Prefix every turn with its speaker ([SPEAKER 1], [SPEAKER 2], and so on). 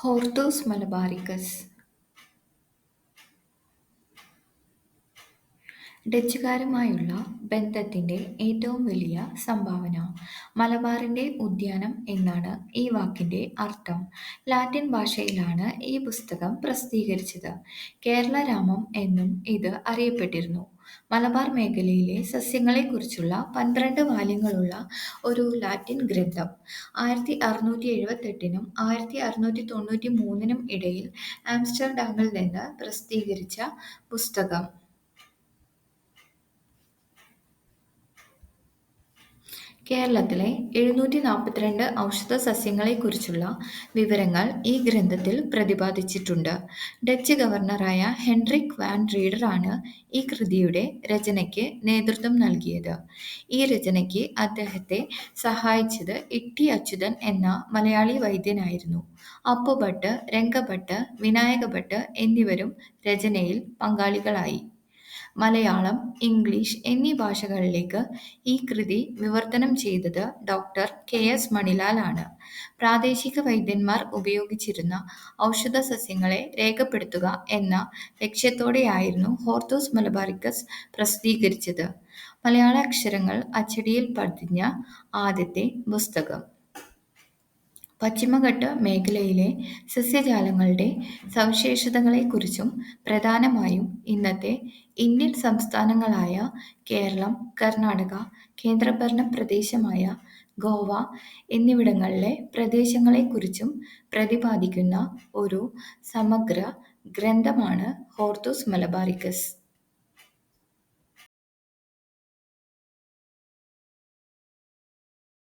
[SPEAKER 1] Hortus Malabaricus ഡച്ചുകാരുമായുള്ള ബന്ധത്തിന്റെ ഏറ്റവും വലിയ സംഭാവന. മലബാറിന്റെ ഉദ്യാനം എന്നാണ് ഈ വാക്കിന്റെ അർത്ഥം. ലാറ്റിൻ ഭാഷയിലാണ് ഈ പുസ്തകം പ്രസിദ്ധീകരിച്ചത്. കേരളരാമം എന്നും ഇത് അറിയപ്പെട്ടിരുന്നു. മലബാർ മേഖലയിലെ സസ്യങ്ങളെക്കുറിച്ചുള്ള പന്ത്രണ്ട് വാല്യങ്ങളുള്ള ഒരു ലാറ്റിൻ ഗ്രന്ഥം. ആയിരത്തി അറുനൂറ്റി എഴുപത്തെട്ടിനും ആയിരത്തി അറുനൂറ്റി തൊണ്ണൂറ്റിമൂന്നിനും ഇടയിൽ ആംസ്റ്റർഡാമിൽ നിന്ന് പ്രസിദ്ധീകരിച്ച പുസ്തകം. കേരളത്തിലെ എഴുന്നൂറ്റി നാൽപ്പത്തിരണ്ട് ഔഷധ സസ്യങ്ങളെക്കുറിച്ചുള്ള വിവരങ്ങൾ ഈ ഗ്രന്ഥത്തിൽ പ്രതിപാദിച്ചിട്ടുണ്ട്. ഡച്ച് ഗവർണറായ ഹെൻറിക് വാൻ റീഡറാണ് ഈ കൃതിയുടെ രചനയ്ക്ക് നേതൃത്വം നൽകിയത്. ഈ രചനയ്ക്ക് അദ്ദേഹത്തെ സഹായിച്ചത് ഇട്ടി അച്യുതൻ എന്ന മലയാളി വൈദ്യനായിരുന്നു. അപ്പുഭട്ട്, രംഗഭട്ട്, വിനായകഭട്ട് എന്നിവരും രചനയിൽ പങ്കാളികളായി. മലയാളം, ഇംഗ്ലീഷ് എന്നീ ഭാഷകളിലേക്ക് ഈ കൃതി വിവർത്തനം ചെയ്തത് ഡോക്ടർ കെ. എസ്. മണിലാൽ ആണ്. പ്രാദേശിക വൈദ്യന്മാർ ഉപയോഗിച്ചിരുന്ന ഔഷധ സസ്യങ്ങളെ രേഖപ്പെടുത്തുക എന്ന ലക്ഷ്യത്തോടെയായിരുന്നു ഹോർത്തൂസ് മലബാറിക്കസ് പ്രസിദ്ധീകരിച്ചത്. മലയാള അക്ഷരങ്ങൾ അച്ചടിയിൽ പതിഞ്ഞ ആദ്യത്തെ പുസ്തകം. പശ്ചിമഘട്ട മേഖലയിലെ സസ്യജാലങ്ങളുടെ സവിശേഷതകളെക്കുറിച്ചും പ്രധാനമായും ഇന്നത്തെ ഇന്ത്യൻ സംസ്ഥാനങ്ങളായ കേരളം, കർണാടക, കേന്ദ്രഭരണ പ്രദേശമായ ഗോവ എന്നിവിടങ്ങളിലെ പ്രദേശങ്ങളെക്കുറിച്ചും പ്രതിപാദിക്കുന്ന ഒരു സമഗ്ര ഗ്രന്ഥമാണ് ഹോർത്തൂസ് മലബാറിക്കസ്.